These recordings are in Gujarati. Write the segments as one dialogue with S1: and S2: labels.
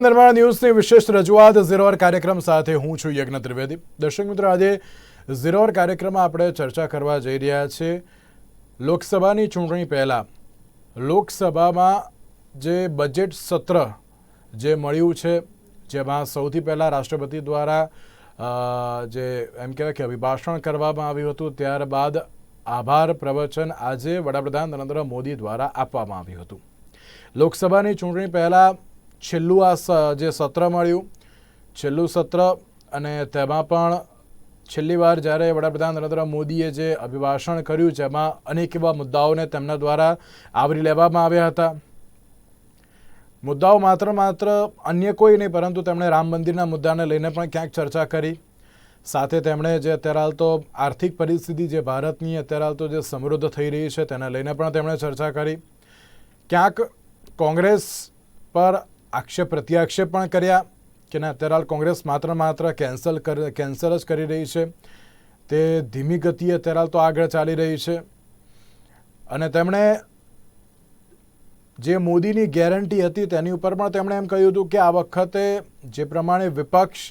S1: નિર્માણ ન્યૂઝની વિશેષ રજૂઆત ઝીરોર કાર્યક્રમ સાથે હું છું યજ્ઞ ત્રિવેદી. દર્શક મિત્રો, આજે ઝીરોર કાર્યક્રમમાં આપણે ચર્ચા કરવા જઈ રહ્યા છે લોકસભાની ચૂંટણી પહેલાં, લોકસભામાં જે બજેટ સત્ર જે મળ્યું છે, જેમાં સૌથી પહેલાં રાષ્ટ્રપતિ દ્વારા જે એમ કહેવાય કે અભિભાષણ કરવામાં આવ્યું હતું, ત્યારબાદ આભાર પ્રવચન આજે વડાપ્રધાન નરેન્દ્ર મોદી દ્વારા આપવામાં આવ્યું હતું. લોકસભાની ચૂંટણી પહેલાં છેલ્લું આ જે સત્ર મળ્યું, છેલ્લું સત્ર અને તેમાં પણ છેલ્લી વાર જ્યારે વડાપ્રધાન નરેન્દ્ર મોદીએ જે અભિભાષણ કર્યું જેમાં અનેક એવા મુદ્દાઓને તેમના દ્વારા આવરી લેવામાં આવ્યા હતા. મુદ્દાઓ માત્ર માત્ર અન્ય કોઈ નહીં, પરંતુ તેમણે રામ મંદિરના મુદ્દાને લઈને પણ ક્યાંક ચર્ચા કરી. સાથે તેમણે જે અત્યારે હાલ તો આર્થિક પરિસ્થિતિ જે ભારતની અત્યારે હાલ તો જે સમૃદ્ધ થઈ રહી છે તેને લઈને પણ તેમણે ચર્ચા કરી. ક્યાંક કોંગ્રેસ પર આક્ષેપ, પ્રત્યાક્ષેપ પણ કર્યા કે ના, અત્યારે હાલ કોંગ્રેસ માત્ર માત્ર કેન્સલ કેન્સલ જ કરી રહી છે. તે ધીમી ગતિએ અત્યારે હાલ તો આગળ ચાલી રહી છે. અને તેમણે જે મોદીની ગેરંટી હતી તેની ઉપર પણ તેમણે એમ કહ્યું હતું કે આ વખતે જે પ્રમાણે વિપક્ષ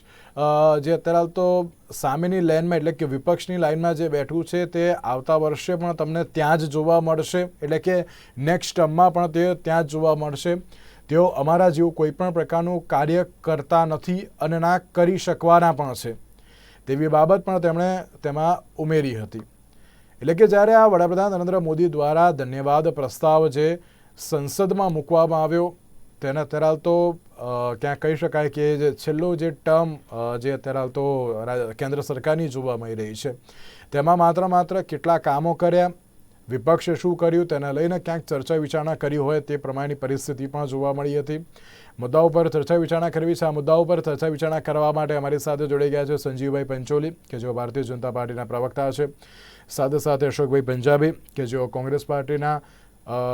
S1: જે અત્યારે તો સામેની લાઇનમાં એટલે કે વિપક્ષની લાઇનમાં જે બેઠું છે તે આવતા વર્ષે પણ તમને ત્યાં જ જોવા મળશે. એટલે કે નેક્સ્ટ ટર્મમાં પણ તે ત્યાં જ જોવા મળશે. તેઓ અમારા જેવું કોઈ પણ પ્રકારનું કાર્ય કરતા નથી અને ના કરી શકવાના પણ છે. તેવી બાબત પણ તેમણે તેમાં ઉમેરી હતી. એટલે કે જ્યારે આ વડાપ્રધાન નરેન્દ્ર મોદી દ્વારા ધન્યવાદ પ્રસ્તાવ જે સંસદમાં મૂકવામાં આવ્યો, તેને અત્યારે તો ક્યાં કહી શકાય કે જે છેલ્લો જે ટર્મ જે અત્યારે તો કેન્દ્ર સરકારની જોવા મળી રહી છે. તેમાં માત્ર માત્ર કેટલા કામો કર્યા વિપક્ષે શું કર્યું તેને લઈને ક્યાંક ચર્ચા વિચારણા કરી હોય તે પ્રમાણેની પરિસ્થિતિ પણ જોવા મળી હતી. મુદ્દાઓ પર ચર્ચા વિચારણા કરવી છે. આ મુદ્દાઓ પર ચર્ચા વિચારણા કરવા માટે અમારી સાથે જોડાઈ ગયા છે સંજીવભાઈ પંચોલી, કે જેઓ ભારતીય જનતા પાર્ટીના પ્રવક્તા છે. સાથે સાથે અશોકભાઈ પંજાબી, કે જેઓ કોંગ્રેસ પાર્ટીના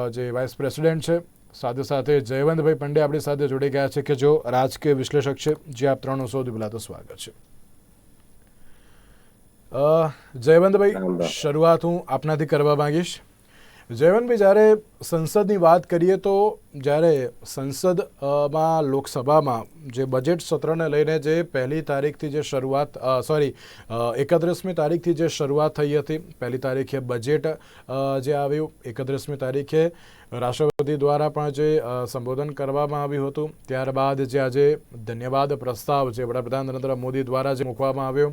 S1: જે વાઇસ પ્રેસિડેન્ટ છે. સાથે સાથે જયવંતભાઈ પંડે આપણી સાથે જોડાઈ ગયા છે, કે જેઓ રાજકીય વિશ્લેષક છે. જે આપ ત્રણ સૌથી પહેલાં તો સ્વાગત છે. જયવંતભાઈ. શરૂઆત હું આપનાથી કરવા માંગીશ જયવંતભાઈ જ્યારે સંસદની વાત કરીએ તો જ્યારે સંસદમાં લોકસભામાં જે બજેટ સત્રને લઈને જે પહેલી તારીખથી જે શરૂઆત સોરી એકત્રીસમી તારીખથી જે શરૂઆત થઈ હતી પહેલી તારીખે બજેટ જે આવ્યું એકત્રીસમી તારીખે રાષ્ટ્રપતિ દ્વારા પણ જે સંબોધન કરવામાં આવ્યું હતું ત્યારબાદ જે આજે ધન્યવાદ પ્રસ્તાવ જે વડાપ્રધાન નરેન્દ્ર મોદી દ્વારા જે મૂકવામાં આવ્યો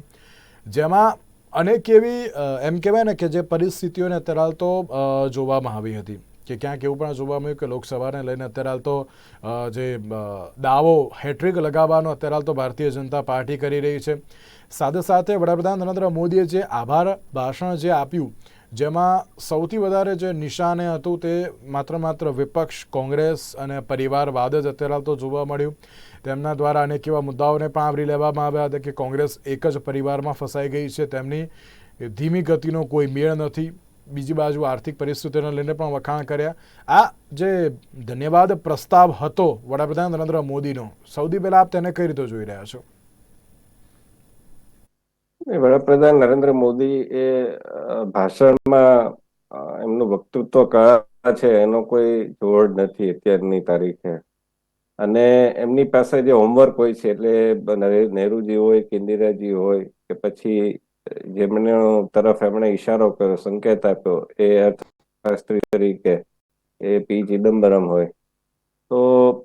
S1: જેમાં અનેક એવી એમ કહેવાય ને કે જે પરિસ્થિતિઓને અત્યારે હાલ તો જોવામાં આવી હતી કે ક્યાંક એવું પણ જોવા મળ્યું કે લોકસભાને લઈને અત્યારે હાલ તો જે દાવો હેટ્રિક લગાવવાનો અત્યારે હાલ તો ભારતીય જનતા પાર્ટી કરી રહી છે. સાથે સાથે વડાપ્રધાન નરેન્દ્ર મોદીએ જે આભાર ભાષણ જે આપ્યું જેમાં સૌથી વધારે જે નિશાને હતું તે માત્ર માત્ર વિપક્ષ, કોંગ્રેસ અને પરિવારવાદ જ અત્યારે તો જોવા મળ્યું. તેમના દ્વારા અનેક એવા મુદ્દાઓને પણ આવરી લેવામાં આવ્યા હતા કે કોંગ્રેસ એક જ પરિવારમાં ફસાઈ ગઈ છે. તેમની ધીમી ગતિનો કોઈ મેળ નથી. બીજી બાજુ આર્થિક પરિસ્થિતિને લઈને પણ વખાણ કર્યા. આ જે ધન્યવાદ પ્રસ્તાવ હતો વડાપ્રધાન નરેન્દ્ર મોદીનો, સૌથી પહેલાં આપ તેને કઈ રીતે જોઈ રહ્યા છો?
S2: વડાપ્રધાન નરેન્દ્ર મોદી એ ભાષણમાં એમનું વક્તૃત્વ કયા છે, એનો કોઈ જોડ નથી અત્યારની તારીખે. અને એમની પાસે જે હોમવર્ક હોય છે, એટલે નહેરુજી હોય કે ઇન્દિરાજી હોય કે પછી જેમણે તરફ એમણે ઈશારો કર્યો, સંકેત આપ્યો, એ અર્થશાસ્ત્રી તરીકે, એ પી ચિદમ્બરમ હોય. તો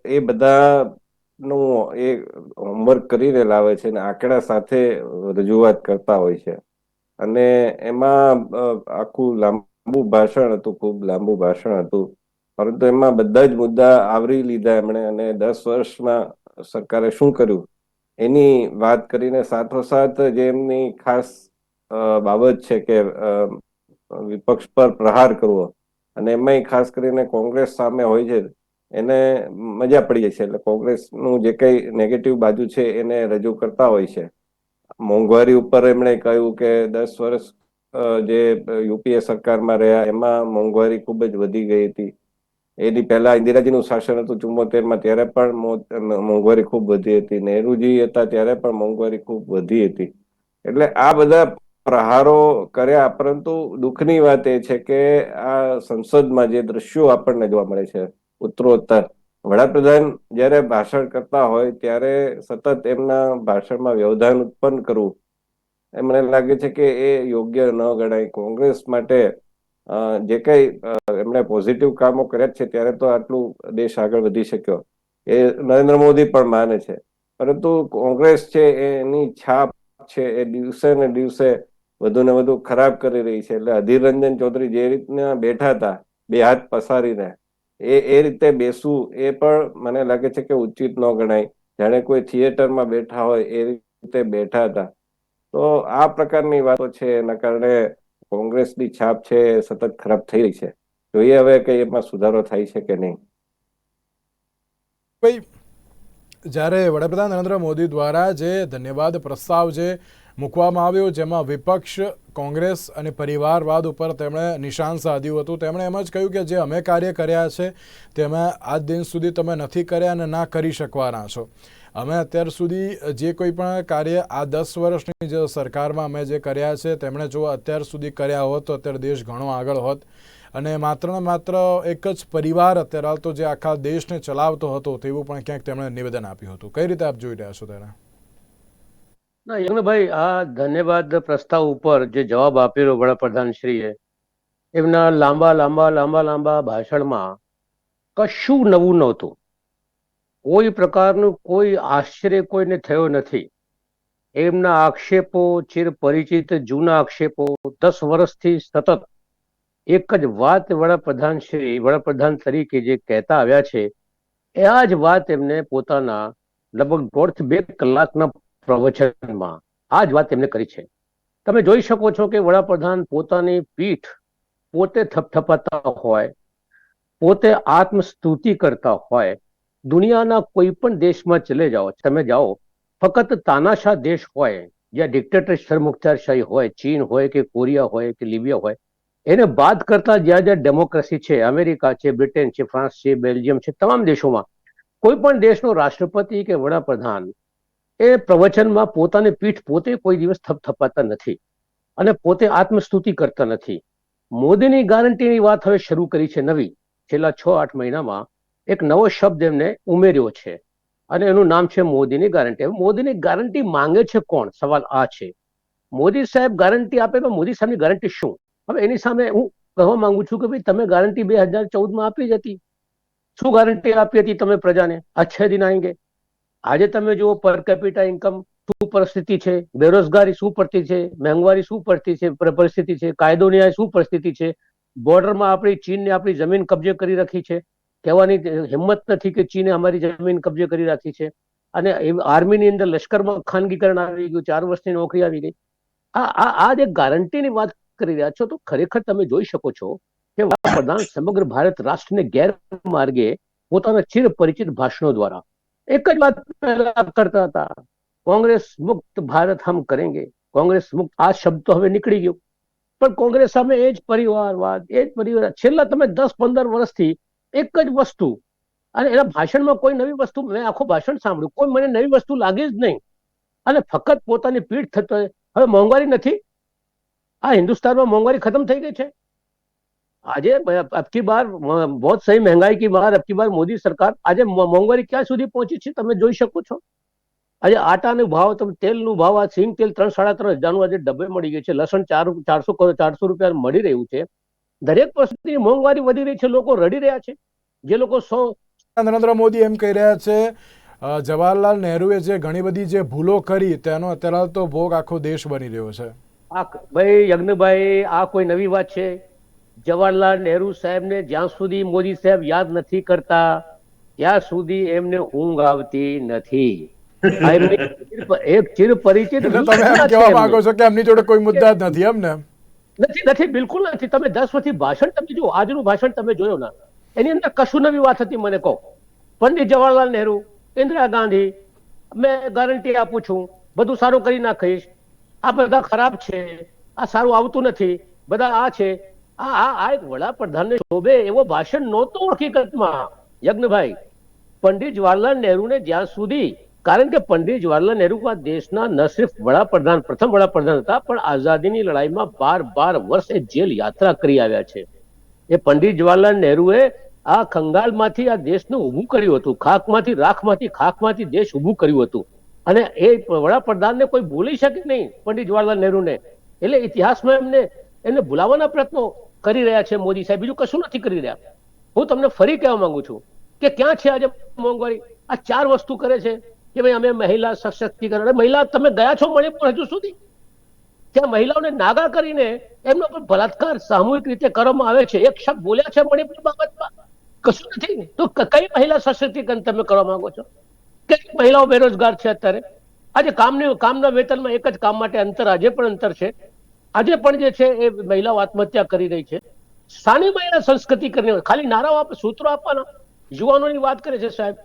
S2: એ બધા નું એ હોમવર્ક કરીને લાવે છે અને આંકડા સાથે રજૂઆત કરતા હોય છે. અને એમાં આખું લાંબુ ભાષણ હતું, ખૂબ લાંબુ ભાષણ હતું. પરંતુ એમાં બધા જ મુદ્દા આવરી લીધા એમણે અને દસ વર્ષમાં સરકારે શું કર્યું? એની વાત કરીને સાથોસાથ જે એમની ખાસ બાબત છે કે વિપક્ષ પર પ્રહાર કરવો. અને એમાંય ખાસ કરીને કોંગ્રેસ સામે હોય છે એને મજા પડી જાય છે. એટલે કોંગ્રેસનું જે કઈ નેગેટિવ બાજુ છે એને રજૂ કરતા હોય છે. મોંઘવારી ઉપર એમણે કહ્યું કે દસ વર્ષ જે યુપીએ સરકારમાં રહ્યા, એમાં મોંઘવારી ખૂબ જ વધી ગઈ હતી. એની પહેલા ઇન્દિરાજીનું શાસન હતું ચુમ્મોતેરમાં ત્યારે પણ મોંઘવારી ખૂબ વધી હતી. નહેરુજી હતા ત્યારે પણ મોંઘવારી ખૂબ વધી હતી. એટલે આ બધા પ્રહારો કર્યા, પરંતુ દુઃખની વાત એ છે કે આ સંસદમાં જે દ્રશ્યો આપણને જોવા મળે છે ઉત્તરોત્તર વડાપ્રધાન જ્યારે ભાષણ કરતા હોય ત્યારે સતત એમના ભાષણમાં વ્યવધાન ઉત્પન્ન કરવું. એ મને લાગે છે કે એ યોગ્ય ન ગણાય. કોંગ્રેસ માટે જે કઈ એમણે પોઝિટિવ કામો કર્યા છે ત્યારે તો આટલું દેશ આગળ વધી શક્યો. એ નરેન્દ્ર મોદી પણ માને છે. પરંતુ કોંગ્રેસ છે એની છાપ છે એ દિવસે ને દિવસે વધુ ને વધુ ખરાબ કરી રહી છે. એટલે અધીર રંજન ચૌધરી જે રીતના બેઠા હતા, બે હાથ પસારીને એ એ રીતે બેસવું એ પણ મને લાગે છે કે ઉચિત ન ગણાય. જાણે કોઈ થિયેટરમાં બેઠા હોય એ રીતે બેઠા હતા. તો આ પ્રકારની વાતો છે, એના કારણે કોંગ્રેસની છાપ છે સતત ખરાબ થઈ રહી છે. જોઈએ હવે કે એમાં સુધારો થાય છે કે નહીં.
S1: ભાઈ, જ્યારે વડાપ્રધાન નરેન્દ્ર મોદી દ્વારા જે ધન્યવાદ પ્રસ્તાવ જે મૂકવામાં આવ્યો, જેમાં વિપક્ષ, કોંગ્રેસ અને પરિવારવાદ ઉપર તેમણે નિશાન સાધ્યું હતું. તેમણે એમ જ કહ્યું કે જે અમે કાર્ય કર્યા છે તેમાં આજ દિન સુધી તમે નથી કર્યા અને ના કરી શકવાના છો. અમે અત્યાર સુધી જે કોઈ પણ કાર્ય આ દસ વર્ષની જે સરકારમાં અમે જે કર્યા છે, તેમણે જો અત્યાર સુધી કર્યા હોત તો અત્યારે દેશ ઘણો આગળ હોત. અને માત્ર ને માત્ર એક જ પરિવાર અત્યારે હાલ તો જે આખા દેશને ચલાવતો હતો તેવું પણ ક્યાંક તેમણે નિવેદન આપ્યું હતું. કઈ રીતે આપ જોઈ રહ્યા છો તેને?
S3: ના યજ્ઞભાઈ આ ધન્યવાદ પ્રસ્તાવ ઉપર જે જવાબ આપેલો વડાપ્રધાન એમના લાંબા લાંબા લાંબા લાંબા ભાષણમાં કશું નવું નહોતું. કોઈ પ્રકારનું કોઈ આશ્ચર્ય કોઈને થયો નથી. એમના આક્ષેપો ચિર પરિચિત જૂના આક્ષેપો, દસ વર્ષથી સતત. એક જ વાત વડાપ્રધાન શ્રી વડાપ્રધાન તરીકે જે કહેતા આવ્યા છે, એ આ જ વાત એમને પોતાના લગભગ દોઢથી બે કલાકના પ્રવચનમાં આ જ વાત તેમણે કરી છે. તમે જોઈ શકો છો કે વડાપ્રધાન પોતાની પીઠ પોતે થપથપાતા હોય, પોતે આત્મસ્તુતિ કરતા હોય, દુનિયાના કોઈ પણ દેશમાં ચલે જાઓ, તમે જાઓ, ફક્ત તાનાશાહ દેશ હોય, જ્યાં ડિક્ટેટર સરમુખ્તારશાહી હોય, ચીન હોય કે કોરિયા હોય કે લિબિયા હોય, એને બાદ કરતા જ્યાં જ્યાં ડેમોક્રેસી છે, અમેરિકા છે, બ્રિટન છે, ફ્રાન્સ છે, બેલ્જિયમ છે, તમામ દેશોમાં, કોઈ પણ દેશનો રાષ્ટ્રપતિ કે વડાપ્રધાન એ પ્રવચનમાં પોતાની પીઠ પોતે કોઈ દિવસ થપથપાતા નથી અને પોતે આત્મસ્તુતિ કરતા નથી. મોદીની ગારંટીની વાત હવે શરૂ કરી છે નવી. છેલ્લા છ, આઠ મહિનામાં એક નવો શબ્દ એમને ઉમેર્યો છે અને એનું નામ છે મોદીની ગારંટી મોદીની ગારંટી માંગે છે કોણ? સવાલ આ છે. મોદી સાહેબ ગારંટી આપે તો મોદી સાહેબની ગારંટી શું? હવે એની સામે હું કહેવા માંગુ છું કે ભાઈ તમે ગારંટી બે હજાર ચૌદમાં આપી જ હતી. શું ગારંટી આપી હતી તમે પ્રજાને? અચ્છે દિન આएंगे આજે તમે જુઓ પર કેપિટા ઇન્કમ શું પરિસ્થિતિ છે, બેરોજગારી શું પડતી છે, મોંઘવારી શું પડતી છે પરિસ્થિતિ છે, કાયદો ન્યાય શું પરિસ્થિતિ છે, બોર્ડરમાં આપણી ચીનને આપણી જમીન કબજે કરી રાખી છે, કહેવાની હિંમત નથી કે ચીને અમારી જમીન કબજે કરી રાખી છે, અને આર્મીની અંદર લશ્કરમાં ખાનગીકરણ આવી ગયું, ચાર વર્ષની નોકરી આવી ગઈ. આ આ આ જે ગારંટીની વાત કરી રહ્યા છો તો ખરેખર તમે જોઈ શકો છો કે વડાપ્રધાન સમગ્ર ભારત રાષ્ટ્રને ગેરમાર્ગે પોતાના ચિર પરિચિત ભાષણો દ્વારા એક જ વાત પહેલા કરતા હતા કોંગ્રેસ મુક્ત ભારત હમ કરેંગે કોંગ્રેસ મુક્ત આ શબ્દ હવે નીકળી ગયો પણ કોંગ્રેસ સામે એ જ પરિવારવાદ એ જ પરિવાર છેલ્લા તમે દસ પંદર વર્ષથી એક જ વસ્તુ અને એના ભાષણમાં કોઈ નવી વસ્તુ મેં આખું ભાષણ સાંભળ્યું કોઈ મને નવી વસ્તુ લાગી જ નહીં અને ફક્ત પોતાની પીઠ થતો હવે મોંઘવારી નથી આ હિન્દુસ્તાનમાં મોંઘવારી ખતમ થઈ ગઈ છે આજે અબકી બાર બહુ સહી મહેંગાઈ કી બહાર અબકી બાર મોદી સરકાર આજે મોંઘવારી ક્યાં સુધી પહોંચી છે તમે જોઈ શકો છો. આજે આટા નું ભાવ તમે તેલનું ભાવ આ સિંગ તેલ ત્રણ સાડા ત્રણ હજારનું આજે ડબ્બે મળી ગયું છે. લસણ ચાર ચારસો ચારસો રૂપિયા મળી રહ્યું છે. દરેક વસ્તુની મોંઘવારી વધી રહી છે. લોકો રડી રહ્યા છે. જે લોકો સો
S1: નરેન્દ્ર મોદી એમ કહી રહ્યા છે જવાહરલાલ નહેરુએ જે ઘણી બધી જે ભૂલો કરી તેનો અત્યારે તો ભોગ આખો દેશ બની રહ્યો છે.
S3: આ ભાઈ યજ્ઞભાઈ આ કોઈ નવી વાત છે? જવાહરલાલ નહેરુ સાહેબને જ્યાં સુધી મોદી સાહેબ યાદ નથી કરતા ત્યાં સુધી એમને ઊંઘ આવતી નથી. એક ચિર પરિચિત
S1: તમે એમ કહેવા માંગો છો કે એમની જોડે કોઈ મુદ્દા જ નથી એમ ને
S3: નથી નથી બિલકુલ નથી. તમે દસ વર્ષથી ભાષણ તમે જો આજનું ભાષણ તમે જોયો ના. એની અંદર કશું નવી વાત હતી મને કહો. પંડિત જવાહરલાલ નહેરુ ઇન્દિરા ગાંધી મેં ગારંટી આપું છું બધું સારું કરી નાખીશ. આ બધા ખરાબ છે આ સારું આવતું નથી. બધા આ છે આ આ એક વડાપ્રધાનને શોભે એવો ભાષણ નહોતું હકીકતમાં, યજ્ઞભાઈ. પંડિત જવાહરલાલ નહેરુને જ્યાં સુધી, કારણ કે પંડિત જવાહરલાલ નહેરુ દેશના ન સિર્ફ વડાપ્રધાન, પ્રથમ વડાપ્રધાન હતા, પણ આઝાદીની લડાઈમાં બાર બાર વર્ષ જેલ યાત્રા કરી આવ્યા છે. એ પંડિત જવાહરલાલ નહેરુએ આ ખંગાલમાંથી આ દેશનું ઊભું કર્યું હતું, ખાકમાંથી, રાખમાંથી, ખાકમાંથી દેશ ઊભું કર્યું હતું. અને એ વડાપ્રધાનને કોઈ ભૂલી શકે નહીં, પંડિત જવાહરલાલ નહેરુને. એટલે ઇતિહાસમાં એમને એને ભૂલાવવાના પ્રયત્નો કરી રહ્યા છે મોદી સાહેબ. બીજું કશું નથી કરી રહ્યા. હું તમને ફરી કહેવા માંગુ છું કે ક્યાં છે આજે મોંઘવારી? આ ચાર વસ્તુ કરે છે કે ભાઈ અમે મહિલા સશક્તિકરણ મહિલા તમે ગયા છો મણિપુર હજુ સુધી? ત્યાં મહિલાઓને નાગા કરીને એમનો પર બલાત્કાર સામૂહિક રીતે કરવામાં આવે છે. એક શબ્દ બોલ્યા છે મણિપુર બાબતમાં. કશું નથી. તો કઈ મહિલા સશક્તિકરણ તમે કરવા માંગો છો? કઈ મહિલાઓ બેરોજગાર છે અત્યારે? આજે કામની, કામના વેતનમાં એક જ કામ માટે અંતર, આજે પણ અંતર છે. આજે પણ જે છે એ મહિલાઓ આત્મહત્યા કરી રહી છે. સાની મહિલા સંસ્કૃતિ કરીને ખાલી નારાઓ આપે સૂત્રો આપવાના. યુવાનોની વાત કરે છે સાહેબ.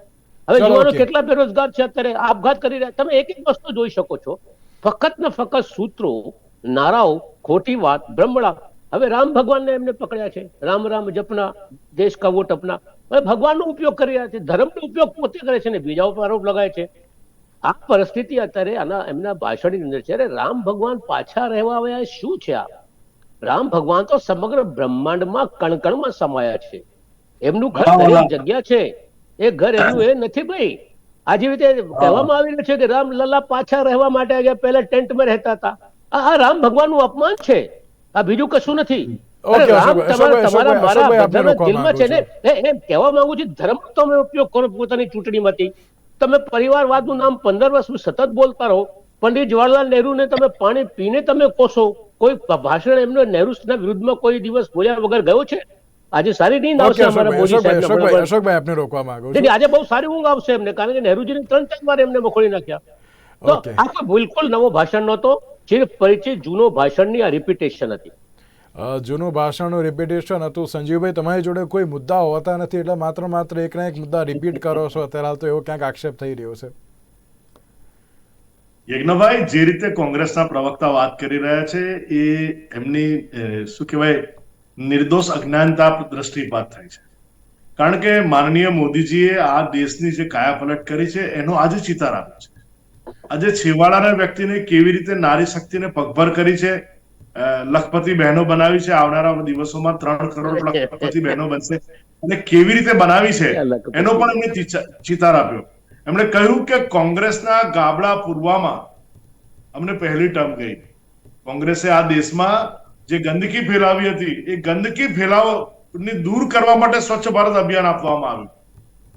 S3: હવે યુવાનો કેટલા બેરોજગાર છે અત્યારે? આપઘાત કરી રહ્યા. તમે એક એક વસ્તુ જોઈ શકો છો. ફક્ત ને ફક્ત સૂત્રો નારાઓ ખોટી વાત બ્રહ્મણા હવે રામ ભગવાનને એમને પકડ્યા છે. રામ રામ જપના દેશ કા વોટ અપના હવે ભગવાનનો ઉપયોગ કરી રહ્યા છે. ધર્મનો ઉપયોગ પોતે કરે છે ને બીજા ઉપર આરોપ લગાય છે. આ પરિસ્થિતિ અત્યારે આના એમના ભાષણની અંદર છે. અરે રામ ભગવાન પાછા રહેવા આવ્યા શું છે આ? રામ ભગવાન તો સમગ્ર બ્રહ્માંડમાં કણકણમાં સમાયા છે. એમનું ઘર જગ્યા છે. એ ઘર એમનું એ નથી ભાઈ. આજે રીતે કહેવામાં આવી રહ્યું છે કે રામ લલ્લા પાછા રહેવા માટે આવ્યા પહેલા ટેન્ટમાં રહેતા હતા. આ રામ રામ ભગવાનનું અપમાન છે. આ બીજું કશું નથી. તમારા દિલમાં છે ને. એમ કહેવા માંગુ છું ધર્મ તો ઉપયોગ કરો પોતાની ચૂંટણીમાંથી. તમે પરિવારવાદનું નામ પંદર વર્ષ સતત બોલતા રહો. પંડિત જવાહરલાલ નહેરુને તમે પાણી પીને તમે કોશો કોઈ ભાષણ એમને નહેરુના વિરુદ્ધમાં કોઈ દિવસ બોલ્યા વગર ગયો છે? આજે સારી નીંદ આવશે અમારા મોદી
S1: અશોકભાઈ અશોકભાઈ આપને રોકવા માંગુ છું.
S3: આજે બહુ સારી ઊંઘ આવશે એમને કારણ કે નહેરુજીને ત્રણ ચાર વાર એમને મખોડી નાખ્યા. તો આ કોઈ બિલકુલ નવો ભાષણ નહોતો જે પરિચય જૂનો ભાષણની આ રિપીટેશન હતી.
S1: જૂનું ભાષણનું રિપીટેશન હતું. સંજીવભાઈ, તમારી જોડે કોઈ મુદ્દા હોતા નથી, એટલે માત્ર માત્ર એકના એક મુદ્દા રિપીટ કરો છો. અત્યારે હાલ તો એવો ક્યાંક આક્ષેપ થઈ રહ્યો છે.
S4: યજ્ઞભાઈ, જે રીતે કોંગ્રેસના પ્રવક્તા વાત કરી રહ્યા છે, એ એમની શું કહેવાય, નિર્દોષ અજ્ઞાનતા દ્રષ્ટિપાત થાય છે. કારણ કે માનનીય મોદીજીએ આ દેશની જે કાયાપલટ કરી છે, એનો આજે ચિતાર આપ્યો છે. આજે છેવાડાના વ્યક્તિને કેવી રીતે નારી શક્તિને પગભર કરી છે લખપતિ બહેનો બનાવી છે. આવનારા દિવસોમાં ત્રણ કરોડ લખપતિ બહેનો બનશે. અને કેવી રીતે બનાવી છે એનો પણ એમને ચિતાર આપ્યો. એમણે કહ્યું કે કોંગ્રેસના ગાબડા પૂરવામાં અમને પહેલી ટર્મ ગઈ. કોંગ્રેસે આ દેશમાં જે ગંદકી ફેલાવી હતી એ ગંદકી ફેલાવની દૂર કરવા માટે સ્વચ્છ ભારત અભિયાન આપવામાં આવ્યું.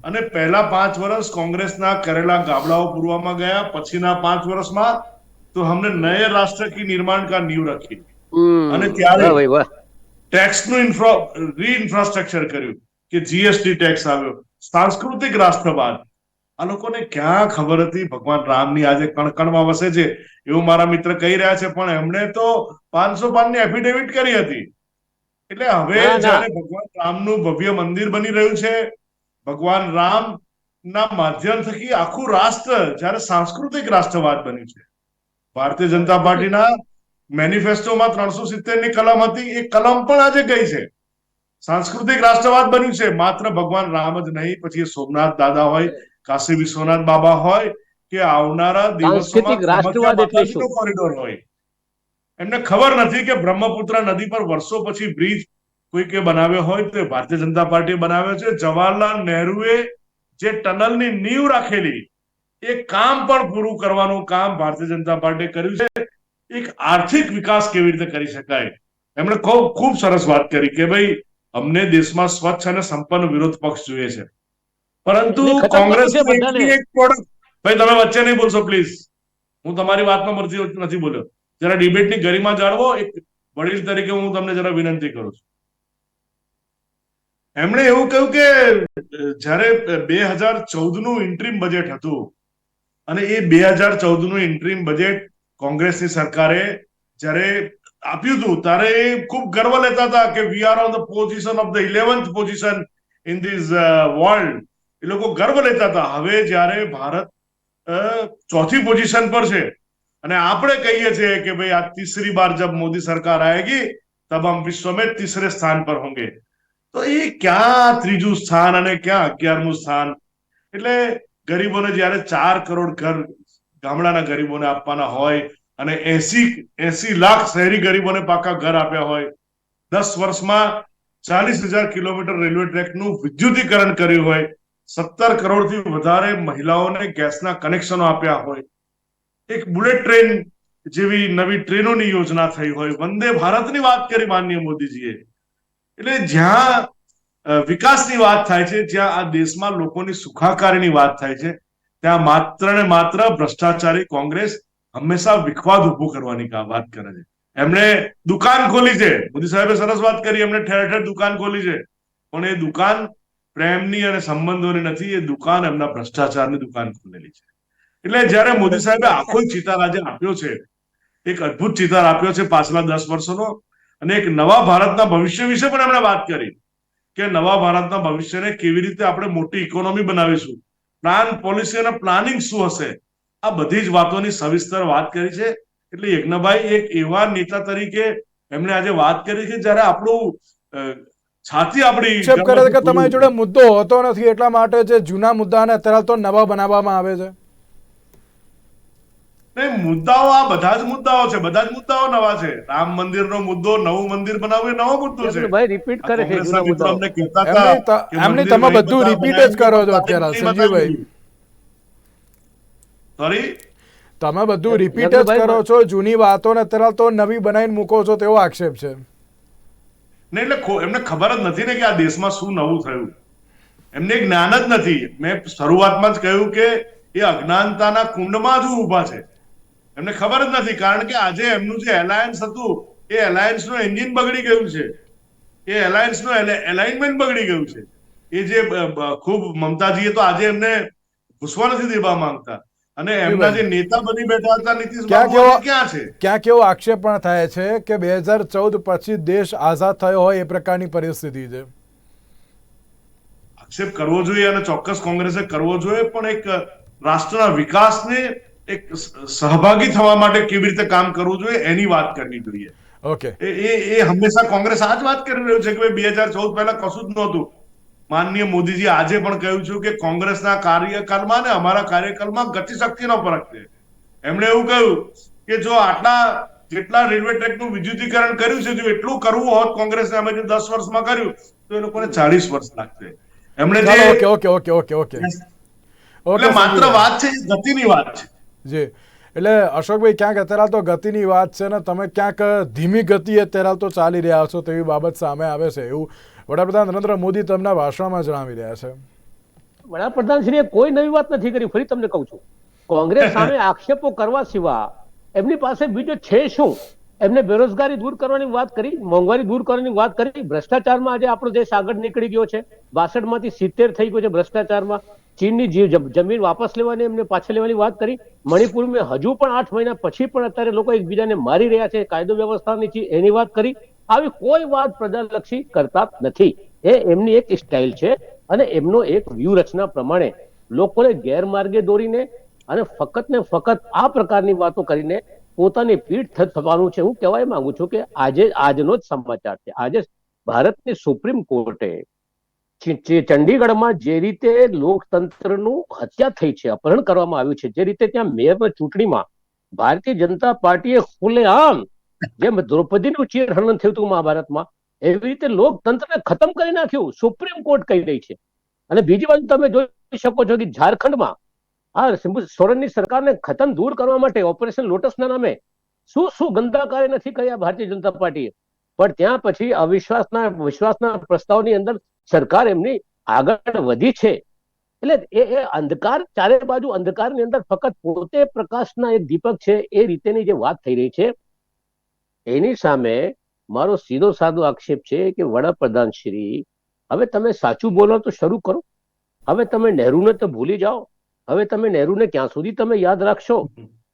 S4: અને પહેલા પાંચ વર્ષ કોંગ્રેસના કરેલા ગાબડાઓ પૂરવામાં ગયા. પછીના પાંચ વર્ષમાં તો હમને નયે રાષ્ટ્ર કી નિર્માણ કા નીવ રખી. અને ત્યારે- ટેક્સનું ઇન્ફ્રા રીઇન્ફ્રાસ્ટ્રક્ચર કર્યું કે જીએસટી ટેક્સ આવ્યો. સાંસ્કૃતિક રાષ્ટ્રવાદ. આ લોકોને ક્યાં ખબર હતી? ભગવાન રામની આજે કણકણમાં વસે છે. એવું મારા મિત્ર કહી રહ્યા છે પણ એમણે તો પાંચસો પાનની એફિડેવિટ કરી હતી. એટલે હવે. જ્યારે ભગવાન રામનું ભવ્ય મંદિર બની રહ્યું છે ભગવાન રામ ના માધ્યમ થકી આખું રાષ્ટ્ર જ્યારે સાંસ્કૃતિક રાષ્ટ્રવાદ બન્યું છે. ભારતીય જનતા પાર્ટીના મેનિફેસ્ટોમાં ત્રણસો સિત્તેરની કલમ હતી. એ કલમ પણ આજે ગઈ છે. સાંસ્કૃતિક રાષ્ટ્રવાદ બન્યું છે. માત્ર ભગવાન રામ જ નહીં પછી એ સોમનાથ દાદા હોય કાશી વિશ્વનાથ બાબા હોય કે આવનારા દિવસોમાં કોરિડોર હોય. એમને ખબર નથી કે બ્રહ્મપુત્ર નદી પર વર્ષો પછી બ્રિજ કોઈકે બનાવ્યો હોય તો ભારતીય જનતા પાર્ટીએ બનાવ્યો છે. જવાહરલાલ નહેરુએ જે ટનલની નીવ રાખેલી એ કામ પણ પૂરું કરવાનું કામ ભારતીય જનતા પાર્ટીએ કર્યું છે. એક આર્થિક વિકાસ કેવી રીતે કરી શકાય? એમણે ખૂબ ખૂબ સરસ વાત કરી કે ભાઈ અમને દેશમાં સ્વચ્છ અને સંપન્ન વિરોધ પક્ષ જોઈએ છે. પરંતુ કોંગ્રેસ એક પ્રોડક્ટ ભાઈ તમે વચ્ચે નહીં બોલશો પ્લીઝ. હું તમારી વાતમાં મરજી નથી બોલ્યો. જરા ડિબેટની ગરિમા જાળવો. એક વડીલ તરીકે હું તમને જરા વિનંતી કરું છું. એમણે એવું કહ્યું કે જ્યારે બે હજાર ચૌદનું ઇન્ટ્રીમ બજેટ હતું અને એ બે હજાર ચૌદનું ઇન્ટ્રીમ બજેટ કોંગ્રેસની સરકારે જ્યારે આપ્યું હતું, ત્યારે એ ખૂબ ગર્વ લેતા હતા કે we are on the position of the eleventh position in this world એ લોકો ગર્વ લેતા હતા. હવે જ્યારે ભારત ચોથી પોઝિશન પર છે, અને આપણે કહીએ છીએ કે ભાઈ આ તીસરી બાર જબ મોદી સરકાર આએગી તબ હમ વિશ્વમાં તીસરે સ્થાન પર હોંગે. તો એ ક્યાં ત્રીજું સ્થાન અને ક્યાં અગિયારમું સ્થાન? એટલે ગરીબોને જ્યારે ચાર કરોડ ઘર ગામડાના ગરીબોને આપવાના હોય અને એસી એસી લાખ શહેરી ગરીબોને પાકા ઘર આપ્યા હોય. દસ વર્ષમાં ચાલીસ હજાર કિલોમીટર રેલવે ટ્રેકનું વિદ્યુતીકરણ કર્યું હોય, સત્તર કરોડથી વધારે મહિલાઓને ગેસના કનેક્શનો આપ્યા હોય. એક બુલેટ ટ્રેન જેવી નવી ટ્રેનોની યોજના થઈ હોય. વંદે ભારતની વાત કરી માનનીય મોદીજીએ. એટલે જ્યાં વિકાસની વાત થાય છે, જ્યાં આ દેશમાં લોકોની સુખાકારીની વાત થાય છે ત્યાં માત્ર ને માત્ર ભ્રષ્ટાચારી કોંગ્રેસ હંમેશા વિખવાદ ઊભો કરવાની વાત કરે છે. એમણે દુકાન ખોલી છે. મોદી સાહેબે સરસ વાત કરી. એમણે ઠેર ઠેર દુકાન ખોલી છે. પણ એ દુકાન પ્રેમની અને સંબંધોની નથી. એ દુકાન એમના ભ્રષ્ટાચારની દુકાન ખોલેલી છે. એટલે જ્યારે મોદી સાહેબે આખો ચિતાર આજે આપ્યો છે, એક અદ્ભુત ચિતાર આપ્યો છે પાછલા દસ વર્ષોનો. અને એક નવા ભારતના ભવિષ્ય વિશે પણ એમણે વાત કરી કે નવા ભારતના ભવિષ્યને કેવી રીતે આપણે મોટી ઇકોનોમી બનાવીશું. પ્લાન પોલિસી અને પ્લાનિંગ શું હશે? આ બધી જ વાતોની સવિસ્તર વાત કરી છે. એટલે યજ્ઞભાઈ એક એવા નેતા તરીકે એમણે આજે વાત કરી કે જ્યારે આપણું છાતી આપણી
S1: છે તમારી જોડે મુદ્દો હોતો નથી એટલા માટે જે જૂના મુદ્દાને અત્યારે તો નવા બનાવવામાં આવે છે.
S4: નહીં મુદ્દાઓ આ બધા જ મુદ્દાઓ છે બધા જ મુદ્દાઓ નવા છે. રામ મંદિરનો મુદ્દો નવું મંદિર બનાવવું એ નવો મુદ્દો છે.
S3: ભાઈ રિપીટ કરે છે
S4: અમને કહેતા હતા
S1: એમની
S4: મંદિર
S1: તમે બધું રિપીટ જ કરો છો અત્યારે. સંજીવભાઈ.
S4: Sorry?
S1: તમે બધું રિપીટ જ કરો છો જૂની વાતોને અત્યારે તો નવી બનાવીને મૂકો છો તેવો આક્ષેપ છે.
S4: નહીં એટલે એમને ખબર જ નથી ને કે આ દેશમાં શું નવું થયું. એમને જ્ઞાન જ નથી. મેં શરૂઆતમાં જ કહ્યું કે એ અજ્ઞાનતાના કુંડમાં જ ઊભા છે. એમને ખબર જ નથી કારણ કે આજે એમનું જે એલાયન્સ હતું એ એલાયન્સનું એન્જિન બગડી ગયું છે. એ એલાયન્સનું એલાઇનમેન્ટ બગડી ગયું છે. એ જે ખૂબ મમતાજીએ તો આજે એમને ઘૂસવા નથી દેવા માંગતા. અને એમના જે નેતા બની બેઠા હતા નીતિશ
S1: ક્યાં કેવો-
S4: ક્યાં છે?
S1: ક્યાંક એવો આક્ષેપ પણ થાય છે કે બે હજાર ચૌદ પછી દેશ આઝાદ થયો હોય એ પ્રકારની પરિસ્થિતિ છે.
S4: આક્ષેપ કરવો જોઈએ અને ચોક્કસ કોંગ્રેસે કરવો જોઈએ પણ એક રાષ્ટ્રના વિકાસને એક સહભાગી થવા માટે કેવી રીતે કામ કરવું જોઈએ એની વાત કરવી જોઈએ.
S1: ઓકે.
S4: એ એ હંમેશા કોંગ્રેસ આ જ વાત કરી રહ્યું છે કે બે હજાર ચૌદ પહેલા કશું જ નહોતું. માનનીય મોદીજી આજે પણ કહ્યું છે કે કોંગ્રેસના કાર્યકાળમાં ને અમારા કાર્યકાળમાં ગતિશક્તિનો ફરક છે. એમણે એવું કહ્યું કે જો આટલા જેટલા રેલવે ટ્રેકનું વિદ્યુતીકરણ કર્યું છે જો એટલું કરવું હોત કોંગ્રેસને અમે જે દસ વર્ષમાં કર્યું તો એ લોકોને ચાલીસ વર્ષ લાગશે. એમણે જે
S1: okay okay okay okay okay.
S4: એટલે માત્ર વાત છે ગતિની વાત છે.
S1: જી. એટલે અશોકભાઈ ક્યાંક અત્યારે તો ગતિની વાત છે ને તમે ક્યાંક ધીમી ગતિએ અત્યારે તો ચાલી રહ્યા છો તેવી બાબત સામે આવે છે એવું વડાપ્રધાન નરેન્દ્ર મોદી તમને ભાષણમાં જણાવી રહ્યા છે.
S3: વડાપ્રધાનશ્રીએ કોઈ નવી વાત નથી કરી ફરી તમને કહું છું. કોંગ્રેસ સામે આક્ષેપો કરવા સિવાય એમની પાસે બીજો છે શું? એમને બેરોજગારી દૂર કરવાની વાત કરી મોંઘવારી દૂર કરવાની વાત કરી. ભ્રષ્ટાચારમાં આજે આપણો દેશ આગળ નીકળી ગયો છે. બાસઠમાંથી સિત્તેર થઈ ગયો છે ભ્રષ્ટાચારમાં. ચીનની જમીન વાપસ લેવાની એમને પાછા લેવાની વાત કરી. મણિપુરમાં હજુ પણ આઠ મહિના પછી પણ અત્યારે લોકો એકબીજાને મારી રહ્યા છે, કાયદો વ્યવસ્થાની એની વાત કરી. આવી કોઈ વાત પ્રજાલક્ષી કરતા નથી. એ એમની એક સ્ટાઇલ છે અને એમનો એક વ્યૂહરચના પ્રમાણે લોકોને ગેરમાર્ગે દોરીને અને ફક્ત ને ફક્ત આ પ્રકારની વાતો કરીને પોતાની પીઠ થવાનું છે. હું કહેવાય માંગુ છું કે આજે આજનો જ સમાચાર છે. આજે ભારતની સુપ્રીમ કોર્ટે ચંડીગઢમાં જે રીતે લોકતંત્રનું હત્યા થઈ છે, અપહરણ કરવામાં આવ્યું છે, જે રીતે ત્યાં મેયર ચૂંટણીમાં ભારતીય જનતા પાર્ટીએ ખુલ્લેઆમ જેમ દ્રૌપદીનું ચીરહરણ થયું હતું મહાભારતમાં, એવી રીતે લોકતંત્રને ખતમ કરી નાખ્યું, સુપ્રીમ કોર્ટ કહી રહી છે. અને બીજી બાજુ તમે જોઈ શકો છો કે ઝારખંડમાં આ શંભુ સોરેનની સરકારને ખતમ દૂર કરવા માટે ઓપરેશન લોટસના નામે શું શું ગંદા કાર્ય નથી કર્યા ભારતીય જનતા પાર્ટીએ? પણ ત્યાં પછી અવિશ્વાસના વિશ્વાસના પ્રસ્તાવની અંદર સરકાર એમની આગળ વધી છે. એટલે એ એ અંધકાર ચારે બાજુ અંધકારની અંદર ફક્ત પોતે પ્રકાશના એક દીપક છે એ રીતેની જે વાત થઈ રહી છે એની સામે મારો સીધો સાદો આક્ષેપ છે કે વડાપ્રધાન શ્રી હવે તમે સાચું બોલો તો શરૂ કરો. હવે તમે નહેરુને તો ભૂલી જાઓ. હવે તમે નહેરુને ક્યાં સુધી તમે યાદ રાખશો?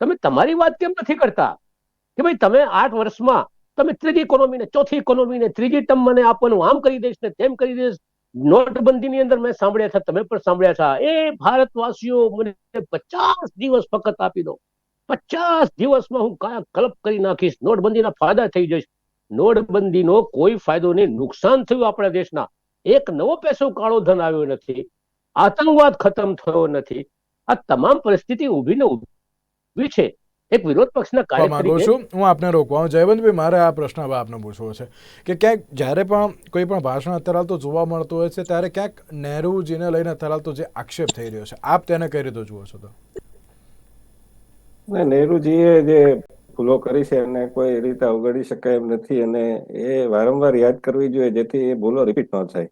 S3: તમે તમારી વાત કેમ નથી કરતા? કે ભાઈ તમે આઠ વર્ષમાં તમે ત્રીજી ઇકોનોમીને ચોથી ઇકોનોમીને ત્રીજી ટર્મ મને આપવાનું આમ કરી દઈશ ને તેમ કરી દઈશ. નોટબંધીની અંદર મેં સાંભળ્યા છે, તમે પણ સાંભળ્યા છે. એ ભારતવાસીઓ મને પચાસ દિવસ ફક્ત આપી દો. પચાસ દિવસમાં હું કાયા કલ્પ કરી નાખીશ, નોટબંધીના ફાયદા થઈ જઈશ. નોટબંધીનો કોઈ ફાયદો નહીં, નુકસાન થયું આપણા દેશના. એક નવો પૈસો કાળો ધન આવ્યો નથી. આતંકવાદ ખતમ થયો નથી. આ તમામ પરિસ્થિતિ ઊભી ને ઊભી છે. એક વિરોધ પક્ષના
S1: માંગુ છું. હું આપને રોકવા જયવંતભાઈ મારે આ પ્રશ્ન હવે આપને પૂછવો છે કે ક્યાંક જ્યારે પણ કોઈ પણ ભાષણ અત્યારે તો જોવા મળતું હોય છે ત્યારે ક્યાંક નહેરુજીને લઈને અત્યારે તો જે આક્ષેપ થઈ રહ્યો છે આપ તેને કઈ રીતે જુઓ છો તો?
S2: નહેરુજીએ જે ભૂલો કરી છે એને કોઈ રીતે અવગણી શકાય એમ નથી અને એ વારંવાર યાદ કરવી જોઈએ જેથી એ ભૂલો રિપીટ ન થાય.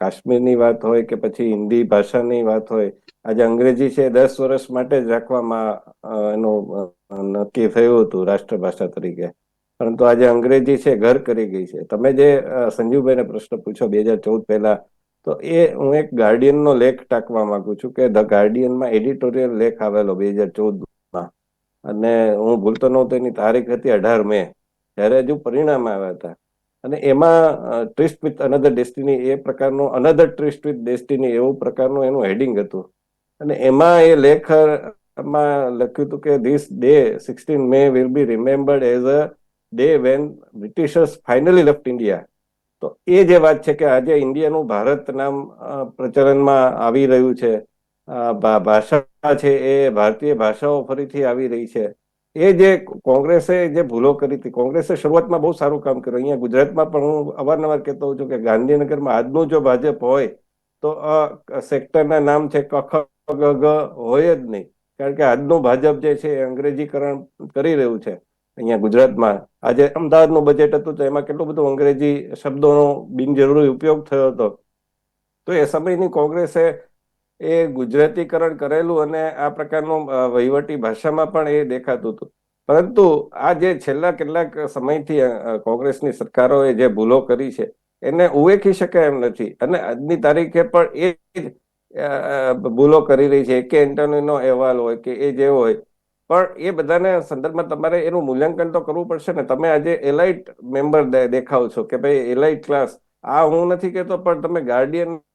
S2: કાશ્મીરની વાત હોય કે પછી હિન્દી ભાષાની વાત હોય, આજે અંગ્રેજી છે દસ વર્ષ માટે જ રાખવામાં એનું નક્કી થયું હતું રાષ્ટ્રભાષા તરીકે. પરંતુ આજે અંગ્રેજી છે ઘર કરી ગઈ છે. તમે જે સંજીવભાઈને પ્રશ્ન પૂછો બે હજાર ચૌદ પહેલા, તો એ હું એક ગાર્ડિયનનો લેખ ટાંકવા માંગુ છું કે ધ ગાર્ડિયનમાં એડિટોરિયલ લેખ આવેલો બે હજાર ચૌદ અને હું ભૂલતો નહોતો, એની તારીખ હતી અઢાર મે ત્યારે હજુ પરિણામ આવ્યા હતા. અને એમાં ટ્વિસ્ટ વિથ અનધર ડેસ્ટિની એ પ્રકારનું અનધર ટ્વિસ્ટ વિથ ડેસ્ટિની એવું પ્રકારનું એનું હેડિંગ હતું. અને એમાં એ લેખમાં લખ્યું હતું કે this day sixteen May will be remembered as a day when Britishers finally left India તો એ જે વાત છે કે, આજે ઇન્ડિયાનું ભારત નામ પ્રચલનમાં આવી રહ્યું છે. ભાષા છે એ, ભારતીય ભાષાઓ ફરીથી આવી રહી છે. એ જે કોંગ્રેસે જે ભૂલો કરી હતી, કોંગ્રેસે શરૂઆતમાં બહુ સારું કામ કર્યું. અહીંયા ગુજરાતમાં પણ હું અવારનવાર કહેતો હોઉં છું કે ગાંધીનગરમાં આજનું જો ભાજપ હોય, તો સેક્ટરના નામ છે કખ ગ હોય જ નહીં. કારણ કે આજનું ભાજપ જે છે એ અંગ્રેજીકરણ કરી રહ્યું છે અહીંયા ગુજરાતમાં. આજે અમદાવાદનું બજેટ હતું તો એમાં કેટલું બધું અંગ્રેજી શબ્દોનો બિનજરૂરી ઉપયોગ થયો હતો. તો એ સમયની કોંગ્રેસે એ ગુજરાતીકરણ કરેલું અને આ પ્રકારનું વહીવટી ભાષામાં પણ એ દેખાતું હતું. પરંતુ આ જે છેલ્લા કેટલાક સમયથી કોંગ્રેસની સરકારોએ જે ભૂલો કરી છે, એને ઉવેખી શકાય એમ નથી. અને આજની તારીખે પણ એ જ ભૂલો કરી રહી છે. કે એન્ટોનીનો અહેવાલ હોય કે એ જે હોય. પણ એ બધાના સંદર્ભમાં તમારે એનું મૂલ્યાંકન તો કરવું પડશે ને. તમે આજે એલાઇટ મેમ્બર દેખાવ છો કે ભાઈ એલાઇટ ક્લાસ. આ હું નથી કહેતો, પણ તમે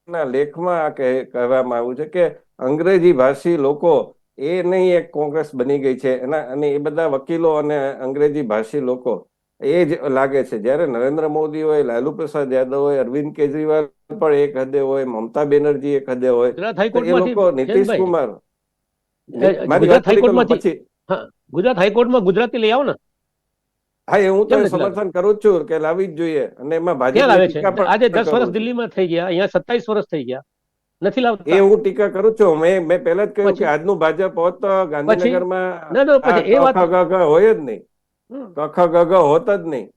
S2: ગાર્ડિયનના લેખમાં આ કહે- કહેવામાં આવ્યું છે કે અંગ્રેજી ભાષી લોકો એ નહીં એક કોંગ્રેસ બની ગઈ છે. એના અને એ બધા વકીલો અને અંગ્રેજી ભાષી લોકો એ જ લાગે છે. જ્યારે નરેન્દ્ર મોદી હોય લાલુ પ્રસાદ યાદવ હોય અરવિંદ કેજરીવાલ પણ એક હદે હોય મમતા બેનર્જી એક હદે હોય એ લોકો નીતિશ કુમાર.
S3: ગુજરાત હાઈકોર્ટમાં ગુજરાતી લઈ આવો ને.
S2: હા એ હું તો
S3: લાવતા?
S2: સમર્થન કરું છું કે લાવવી જ જોઈએ. અને એમાં ભાજપ
S3: આજે દસ વર્ષ દિલ્હીમાં થઈ ગયા અહીંયા સત્તાવીસ વર્ષ થઈ ગયા. નથી
S2: એ હું ટીકા કરું છું. મેં મેં પહેલા જ કહ્યું? કે આજનું ભાજપ હોત તો ગાંધીનગરમાં
S3: ના, ના, પછી એ વાત-
S2: હોય જ નહીં. કખ હોત જ નહીં.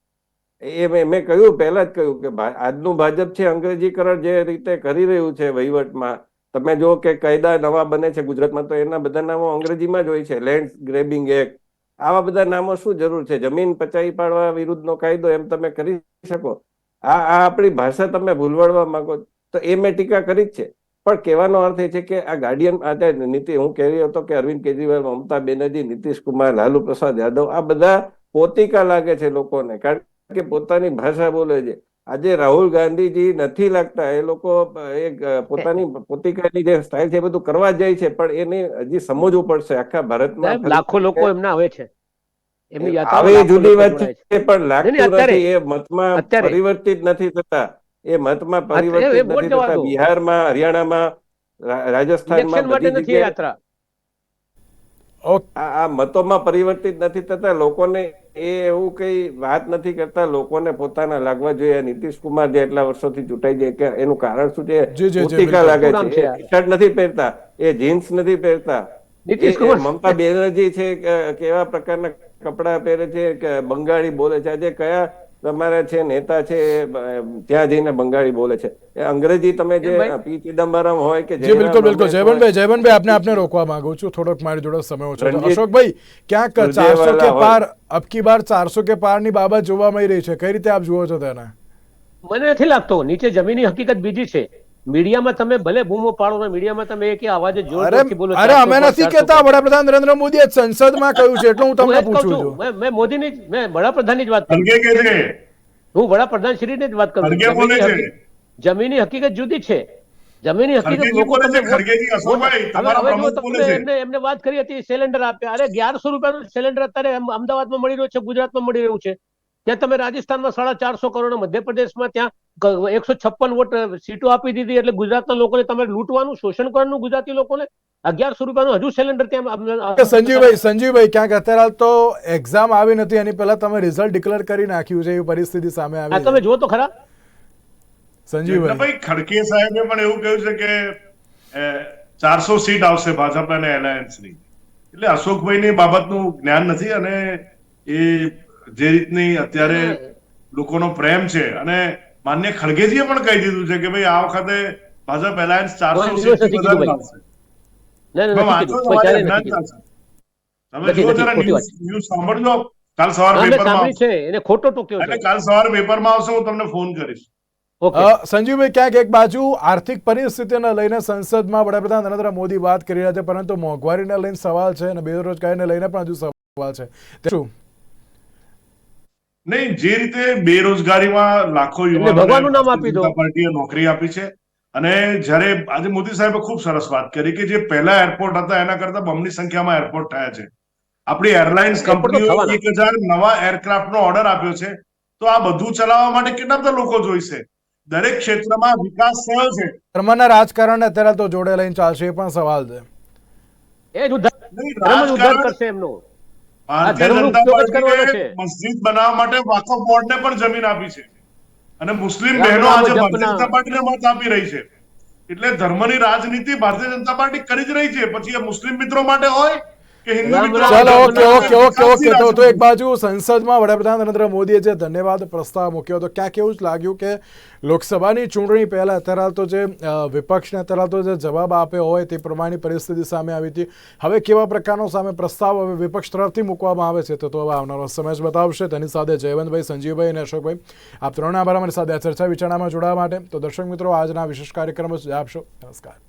S2: એ મેં મેં કહ્યું પહેલા જ કહ્યું કે આજનું ભાજપ છે અંગ્રેજીકરણ જે રીતે કરી રહ્યું છે વહીવટમાં તમે જો કે કાયદા નવા બને છે ગુજરાતમાં તો એના બધા નામો અંગ્રેજીમાં જ હોય છે. લેન્ડ ગ્રેબિંગ એક્ટ આવા બધા નામો શું જરૂર છે? જમીન પચાવી પાડવા વિરુદ્ધનો કાયદો એમ તમે કરી શકો. આ આ આપણી ભાષા તમે ભૂલવાડવા માંગો તો એ મેં ટીકા કરી જ છે. પણ કહેવાનો અર્થ એ છે કે આ ગાર્ડિયન આજે નીતિ, હું કહી હતો કે અરવિંદ કેજરીવાલ, મમતા બેનર્જી, નીતિશ કુમાર, લાલુ પ્રસાદ યાદવ, આ બધા પોતિકા લાગે છે લોકોને. કારણ કે પોતાની ભાષા બોલે છે. આજે રાહુલ ગાંધીજી નથી લાગતા. એ લોકો એક પોતાની પોતિકાની જે સ્ટાઇલ છે એ બધું કરવા જાય છે પણ એને હજી સમજવું પડશે. આખા ભારતમાં
S3: લાખો લોકો એમના આવે છે. એમની
S2: આવે જુદી વાત
S3: છે.
S2: પણ લાગતું નથી. એ મતમાં પરિવર્તિત નથી થતા. એ મતમાં
S3: એ- એ
S2: પરિવર્તિત નથી થતા. બિહારમાં હરિયાણામાં રાજસ્થાનમાં બધી જગ્યાએ આ મતોમાં પરિવર્તિત નથી થતા. લોકોને એ એવું કઈ વાત નથી કરતા. લોકોને પોતાના લાગવા જોઈએ. નીતિશ કુમાર જે એટલા વર્ષોથી ચૂંટાઈ જાય કે એનું કારણ શું છે?
S1: બિલકુલ.
S2: લાગે છે? ટી-શર્ટ નથી પહેરતા. એ જીન્સ નથી પહેરતા. મમતા બેનર્જી છે કે કેવા પ્રકારના કપડા પહેરે છે? કે બંગાળી બોલે છે? આજે કયા તમારા છે નેતા છે ત્યાં જઈને બંગાળી બોલે છે. એ અંગ્રેજી તમે જે પી ચિદમ્બરમ હોય કે
S1: જી બિલકુલ બિલકુલ. જયવંતભાઈ જયવંતભાઈ આપને આપને રોકવા માંગુ છું. થોડોક મારી જોડે સમય ઓછો છે અશોકભાઈ ક્યાંક ચારસો કે પાર અબકી બાર ચારસો કે પારની બાબત જોવા મળી રહી છે. કઈ રીતે આપ જુઓ છો તેને?
S3: મને નથી લાગતો. નીચે જમીનની હકીકત બીજી છે. મીડિયામાં તમે ભલે બૂમો પાડો ને મીડિયામાં તમે એક અવાજે જોરથી બોલો
S1: અરે અમે નથી કહેતા વડાપ્રધાન નરેન્દ્ર મોદીએ સંસદમાં કહ્યું છે એટલે હું તમને પૂછું
S3: છું. મેં- મોદીની મેં વડાપ્રધાનની જ વાત કરું હું વડાપ્રધાન શ્રીની જ વાત કરું છું. જમીની
S4: છે.
S3: હકી- જમીની હકીકત જુદી છે જમીની હકીકત લોકો તમને. એમને એમને વાત કરી હતી સિલિન્ડર આપ્યા અરે અગિયારસો રૂપિયાનું સિલિન્ડર અત્યારે અમ- અમદાવાદમાં મળી રહ્યું છે ગુજરાતમાં મળી રહ્યું છે ત્યાં તમે રાજસ્થાનમાં સાડા ચારસો કરોડ મધ્યપ્રદેશમાં ત્યાં એકસો છપ્પન વોટ સીટો આપી દીધી એટલે ગુજરાતના લોકોને તમારે લૂંટવાનું શોષણ કરવાનું ગુજરાતી લોકોને અગિયારસો રૂપિયાનું હજુ સિલિન્ડર ત્યાં
S1: સંજીવભાઈ સંજીવભાઈ ક્યાંક અત્યારે હાલ તો એક્ઝામ આવી નથી એની પહેલા તમે રિઝલ્ટ ડિક્લેર કરી નાખ્યું છે એવી પરિસ્થિતિ સામે આવી
S3: તમે જો તો ખરા.
S1: સંજીવભાઈ.
S4: ખડકે સાહેબે પણ એવું કહ્યું છે કે ચારસો સીટ આવશે ભાજપ અને એલાયન્સની. એટલે અશોકભાઈની બાબતનું જ્ઞાન નથી અને એ જે રીતની અત્યારે લોકોનો પ્રેમ છે અને માન્ય ખડગેજીએ પણ કહી દીધું છે કે ભાઈ આ વખતે ભાજપ એલાયન્સ ચારસો સીટ તમે જુઓ જરા ન્યૂઝ સાંભળજો. કાલ સવારે પેપરમાં
S3: ખોટો ટોક્યો
S4: એટલે કાલ સવારે પેપરમાં આવશે હું તમને ફોન કરીશ.
S3: ઓકે.
S1: સંજીવભાઈ ક્યાંક એક બાજુ આર્થિક પરિસ્થિતિને લઈને સંસદમાં વડાપ્રધાન નરેન્દ્ર મોદી વાત કરી રહ્યા છે પરંતુ મોંઘવારીને લઈને સવાલ છે અને બેરોજગારીને લઈને પણ હજુ સવાલ છે. શું?
S4: નહીં જે રીતે બેરોજગારીમાં લાખો
S3: યુવાનો નામ આપી દો.
S4: પાર્ટીએ નોકરી આપી છે. અને જ્યારે આજે મોદી સાહેબે ખૂબ સરસ વાત કરી કે જે પહેલા એરપોર્ટ હતા એના કરતા બમણી સંખ્યામાં એરપોર્ટ થયા છે. આપણી એરલાઇન્સ કંપનીઓ એક હજાર નવા એરક્રાફ્ટનો ઓર્ડર આપ્યો છે. તો આ બધું ચલાવવા માટે કેટલા બધા લોકો જોઈશે? દરેક ક્ષેત્રમાં વિકાસ થયો છે.
S1: ધર્મના રાજકારણ અત્યારે તો જોડે લઈને ચાલશે એ પણ સવાલ છે.
S3: એ જ ઉદ્ધાર કરશે એમનો.
S4: મસ્જિદ બનાવવા માટે વાકફ બોર્ડને પણ જમીન આપી છે. અને મુસ્લિમ બહેનો આજે ભારતીય જનતા પાર્ટીને મત આપી રહી છે. એટલે ધર્મની રાજનીતિ ભારતીય જનતા પાર્ટી કરી જ રહી છે. પછી એ મુસ્લિમ મિત્રો માટે હોય
S1: ચાલો ઓકે ઓકે ઓકે ઓકે તો તો એક બાજુ સંસદમાં વડાપ્રધાન નરેન્દ્ર મોદીએ જે ધન્યવાદ પ્રસ્તાવ મૂક્યો હતો ક્યાંક એવું જ લાગ્યું કે લોકસભાની ચૂંટણી પહેલા અત્યારે હાલ તો જે વિપક્ષને અત્યારે હાલ તો જે જવાબ આપ્યો હોય તે પ્રમાણેની પરિસ્થિતિ સામે આવી હતી. હવે કેવા પ્રકારનો સામે પ્રસ્તાવ હવે વિપક્ષ તરફથી મૂકવામાં આવે છે તો તો હવે આવનારો સમય જ બતાવશે. તેની સાથે જયવંતભાઈ સંજીવભાઈ અને અશોકભાઈ આપ ત્રણ આભાર અમારી સાથે આ ચર્ચા વિચારણામાં જોડાવા માટે. તો દર્શક મિત્રો આજના વિશેષ કાર્યક્રમ જ આપશો. નમસ્કાર.